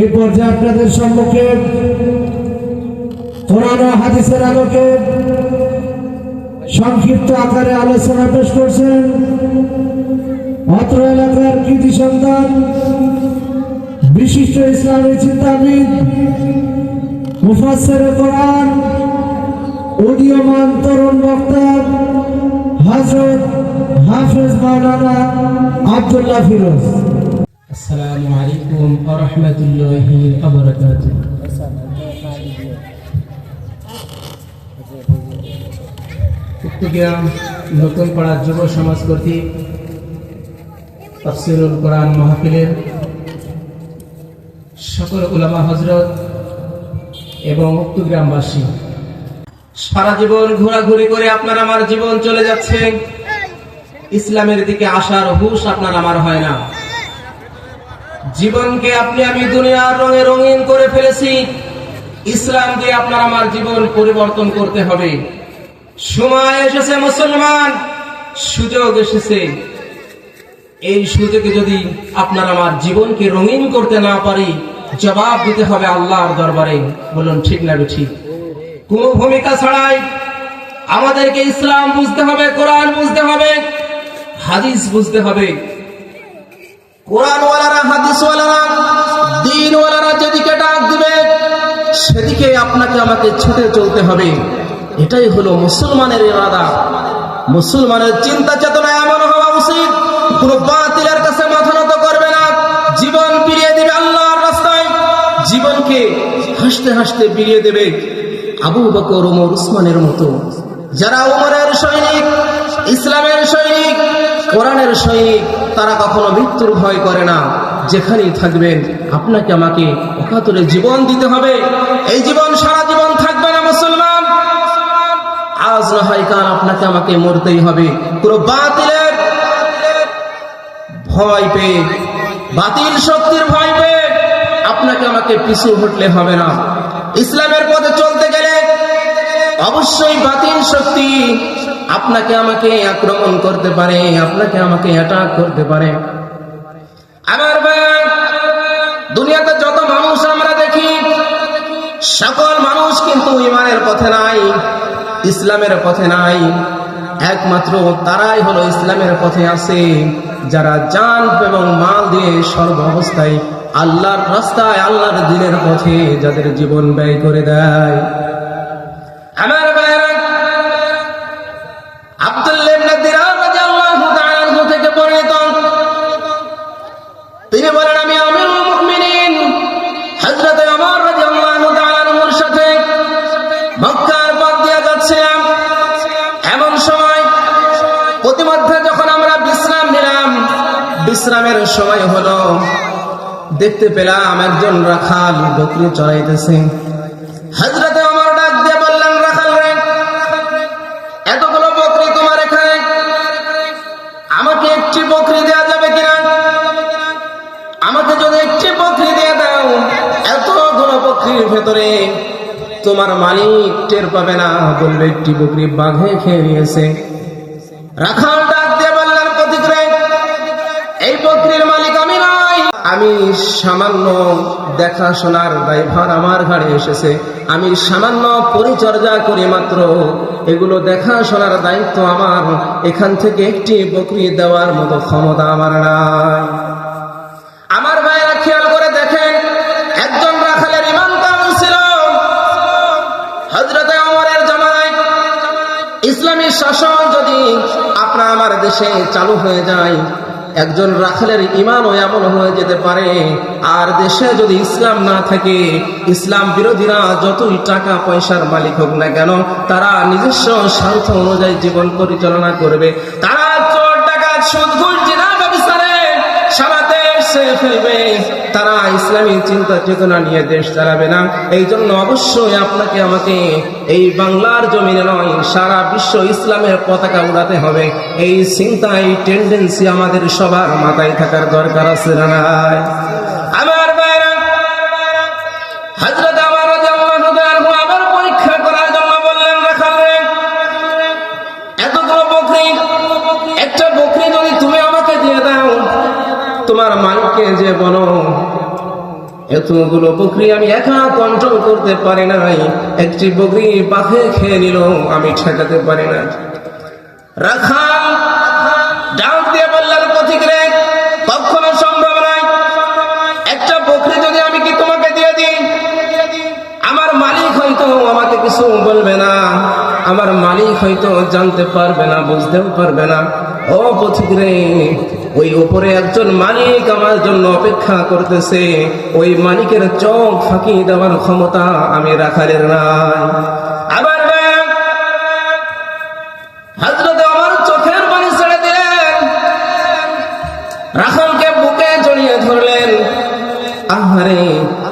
এই পর্যায়ে আপনাদের সম্মুখে কোরআন হাদিসের আলোকে সংক্ষিপ্ত আকারে আলোচনা পেশ করছেন অত্র এলাকার কৃতি সন্তান, বিশিষ্ট ইসলামী চিন্তাবিদ মুফাসের কোরআন, উদীয়মান তরুণ বক্তা হজরত হাফেজ মাওলানা আব্দুল্লাহ ফিরোজ। السلام عليكم ورحمة الله وبركاته চট্টগ্রাম নতুন পাড়া যুব সমাজ কর্তৃক তফসিরুল কোরআন মাহফিলের সকল উলামা হজরত এবং উক্ত গ্রামবাসী সারা জীবন ঘোরাঘুরি করে আপনার আমার জীবন চলে যাচ্ছে ইসলামের দিকে আসার হুশ আপনার আমার হয় না জীবনকে আপনি, আমি দুনিয়ার রঙে রঙিন করে ফেলেছি। ইসলাম দিয়ে আপনার আমার জীবন পরিবর্তন করতে হবে। সময় এসেছে মুসলমান, সুযোগ এসেছে। এই সুযোগে যদি আপনার আমার জীবনকে রঙিন করতে না পারি, জবাব দিতে হবে আল্লাহর দরবারে। বলুন, ঠিক না ঠিক কোন ভূমিকা ছাড়াই আমাদেরকে ইসলাম বুঝতে হবে, কোরআন বুঝতে হবে, হাদিস বুঝতে হবে। কোরআনওয়ালারা আপনাকে আমাকে ছুটে চলতে হবে। এটাই হলো মুসলমানের ইরাদা। মুসলমানের চিন্তা চেতনা এমন হওয়া উচিত, কোন বাতিলের কাছে মাথা নত করবে না। জীবন ফিরিয়ে দিবে আল্লাহর রাস্তায়। জীবনকে হাসতে হাসতে ফিরিয়ে দেবে আবু বকর, ওমর, উসমানের মতো। যারা উমরের সৈনিক, ইসলামের সৈনিক, কোরআনের সৈনিক, তারা কখনো মৃত্যুর ভয় করে না। যেখানেই থাকবেন, আপনাকে আমাকে অকাতরে জীবন দিতে হবে। এই জীবন আমাকে মরতেই হবে। পুরো বাতিলের ভয় পেয়ে, বাতিল শক্তির ভয় পেয়ে আপনাকে আমাকে পিছু হটলে হবে না। ইসলামের পথে চলতে গেলে অবশ্যই বাতিল শক্তি আপনাকে আমাকে আক্রমণ করতে পারে, আপনাকে আমাকে অ্যাটাক করতে পারে। আমার দুনিয়াতে যত মানুষ আমরা দেখি, সকল মানুষ কিন্তু ইমানের পথে নাই, ইসলামের পথে নাই। একমাত্র তারাই হলো ইসলামের পথে আছে। যারা জান এবং মাল দিয়ে সর্ব অবস্থায় আল্লাহর রাস্তায় আল্লাহর দিনের পথে যাদের জীবন ব্যয় করে দেয়। আমার আব্দুল্লাহ বিশ্রামের সময় হলো। দেখতে পেলাম একজন রাখাল বকরি চড়াইতেছে। হযরত ওমর ডাক দিয়ে বললেন, রাখাল রে, এতগুলো বকরি তোমার এখানে? আমাকে একটি বকরি দেওয়া যাবে কিনা? আমাকে যদি একটি বকরি দিয়ে দাও, এতগুলো বকরির ভেতরে তোমার মালিক টের পাবে না, বলবে একটি বকরি বাঘে খেয়ে নিয়েছে। রাখাল আমি সামান্য দেখাশোনার দায়ভার আমার ঘাড়ে এসেছে। আমি সামান্য পরিচর্যা করি মাত্র। এগুলো দেখাশোনার দায়িত্ব আমার। এখান থেকে একটি বকরি দেওয়ার মতো ক্ষমতা আমার নাই। আমার ভাইয়েরা খেয়াল করে দেখেন, একজন রাখালের ইমান কেমন ছিল? হজরতে অমরের জামানায় ইসলামী শাসন যদি আপনার আমার দেশে চালু হয়ে যায় একজন রাখালের ইমানও এমন হয়ে যেতে পারে। আর দেশে যদি ইসলাম না থাকে, ইসলাম বিরোধীরা যতই টাকা পয়সার মালিক হোক না কেন, তারা নিজস্ব স্বার্থ অনুযায়ী জীবন পরিচালনা করবে। তারা চোর টাকা সুদ, ঘুষ জিনা ব্যবসারে সারা দেশে ফেলবে। তারা ইসলামী চিন্তা চেতনা নিয়ে দেশ চালাবে না। এই জন্য অবশ্যই আপনাকে আমাকে এই বাংলার জমিনে নয়, সারা বিশ্ব ইসলামের পতাকা উড়াতে হবে। এই চিন্তা, এই টেন্ডেন্সি আমাদের সবার মাথায় থাকার দরকার আছে না আমার ভাইরা, হযরত আমার আবার পরীক্ষা করার জন্য বললেন এতগুলো বকরি, একটা বকরি যদি তুমি আমাকে দিয়ে দাও, তোমার মালিককে যে বলো এতগুলো বকরি আমি একা কন্ট্রোল করতে পারি নাই। একটি বকরি পাখে খেয়ে নিল, আমি ঠেকাতে পারি না। রাখাল ডাক দিয়ে বললেন, পথিক রে, কখনো সম্ভব নয়। একটা বকরি যদি আমি কি তোমাকে দিয়ে দিই? আমার মালিক হয়তো আমাকে কিছু বলবে না। আমার মালিক হয়তো জানতে পারবে না, বুঝতেও পারবে না। ও পথিক রে ওই উপরে একজন মালিক আমার জন্য অপেক্ষা করতেছে। ওই মালিকের চোখ ফাঁকি দেওয়ার ক্ষমতা আমি রাখালের নাই। চোখের বুকে জড়িয়ে ধরলেন। আহারে,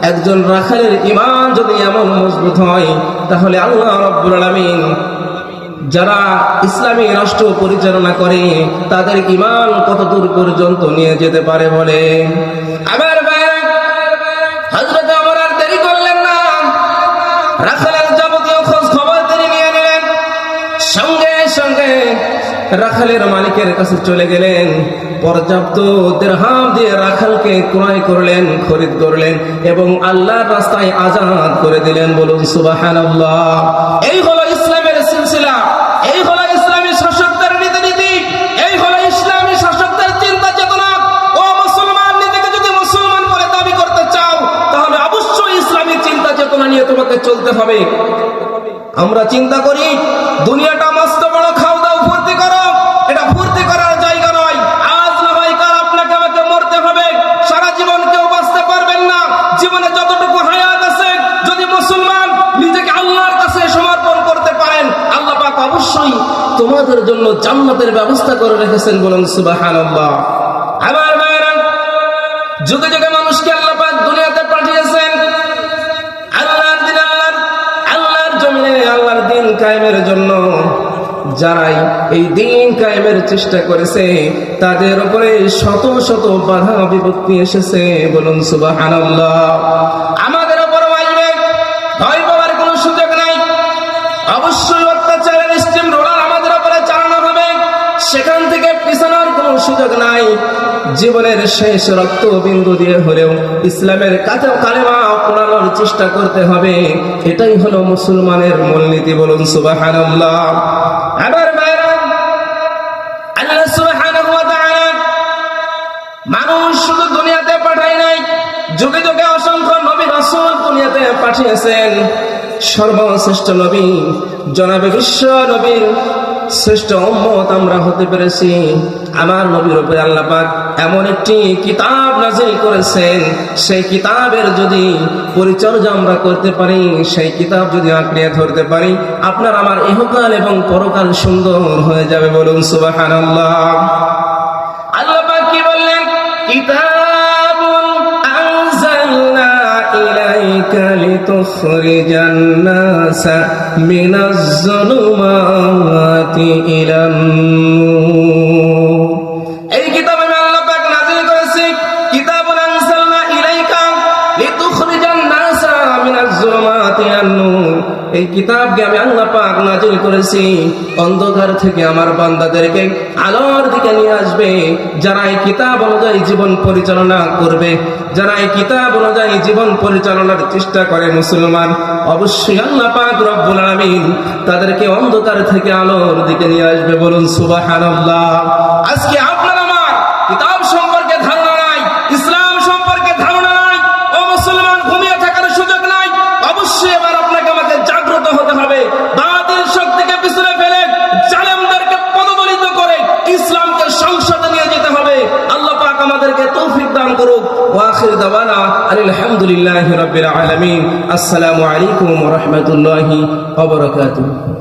একজন রাখালের ইমান যদি এমন মজবুত হয়, তাহলে আল্লাহ রব্বুল আলামিন যারা ইসলামী রাষ্ট্র পরিচালনা করে, তাদের ইমান কত দূর পর্যন্ত নিয়ে যেতে পারে বলে? আমার না। রাখালের সঙ্গে সঙ্গে রাখালের মালিকের কাছে চলে গেলেন। পর্যাপ্ত দেড়হাম দিয়ে রাখালকে ক্রয় করলেন, খরিদ করলেন এবং আল্লাহর রাস্তায় আজাদ করে দিলেন বলুন সুবাহান এই হলো ইসলামের সিলসিলা। আমরা চিন্তা করি, দুনিয়াটা মস্ত বড়, খাও দাও, ফুর্তি করো। এটা ফুর্তি করার জায়গা নয়। আজ না কাল আপনাকে আমাকে মরতে হবে। সারা জীবন কেউ বাঁচতে পারবেন না। জীবনে যতটুকু হায়াত আছে, যদি মুসলমান নিজেকে আল্লাহর কাছে সমর্পণ করতে পারেন, আল্লাহ পাক অবশ্যই তোমাদের জন্য জান্নাতের ব্যবস্থা করে রেখেছেন বলুন সুবহানাল্লাহ। আবার যুগে যুগে কায়েমের জন্য যারাই এই দিন কায়েমের চেষ্টা করেছে, তাদের উপরে শত শত বাধা বিপত্তি এসেছে। বলুন সুবহানাল্লাহ। আমাদের উপর আসবে। ভয় পাওয়ার কোনো সুযোগ নাই। অবশ্যই অত্যাচারের স্টিম রোলার আমাদের উপরে চালানো হবে। সেখান থেকে পিছানোর কোনো সুযোগ নাই। জীবনের শেষ রক্ত বিন্দু দিয়ে হলেও ইসলামের কাছে কালেমা পড়ানোর চেষ্টা করতে হবে। এটাই হলো মুসলমানের মূলনীতি বলুন সুবহানাহু মানুষ শুধু দুনিয়াতে পাঠায় নাই অসংখ্য পাঠিয়েছেন। সর্বশ্রেষ্ঠ নবী, জনাবে বিশ্ব নবীর শ্রেষ্ঠ উম্মত আমরা হতে পেরেছি। আমার নবীর উপরে আল্লাহ পাক এমন একটি কিতাব নাজিল করেছেন। সেই কিতাবের যদি পরিচর্যা আমরা করতে পারি, সেই কিতাব যদি আঁকড়িয়ে ধরতে পারি, আপনার আমার ইহকাল এবং পরকাল সুন্দর হয়ে যাবে বলুন, সুবহানাল্লাহ। লিতুখরিজান নাসা মিনাজ যুলুমাতি ইলান নূর এই কিতাব আমি আল্লাহ পাক নাযিল করেছি কিতাবুন আনজালনা ইলাইকা লিতুখরিজান নাসা মিনাজ যুলুমাতি ইলান নূর এই কিতাবকে আমি আল্লাহ পাক নাজিল করেছি। অন্ধকার থেকে আমার বান্দাদেরকে আলোর দিকে নিয়ে আসবে। যারা এই কিতাব অনুযায়ী জীবন পরিচালনা করবে, যারা এই কিতাব অনুযায়ী জীবন পরিচালনার চেষ্টা করে মুসলমান, অবশ্যই আল্লাহ পাক রব্বুল আলামিন তাদেরকে অন্ধকার থেকে আলোর দিকে নিয়ে আসবে বলুন সুবহানাল্লাহ। আজকে আপনার হবে। বাতিল শক্তিকে পিছনে ফেলে জালেমদেরকে পদদলিত করে ইসলামকে সংসদে নিয়ে যেতে হবে। আল্লাহ পাক আমাদেরকে তৌফিক দান করুক। ওয়াখির দাওয়ানা আলহামদুলিল্লাহি রাব্বিল আলামিন। আসসালামু আলাইকুম ওয়া রাহমাতুল্লাহি ওয়া বারাকাতুহু।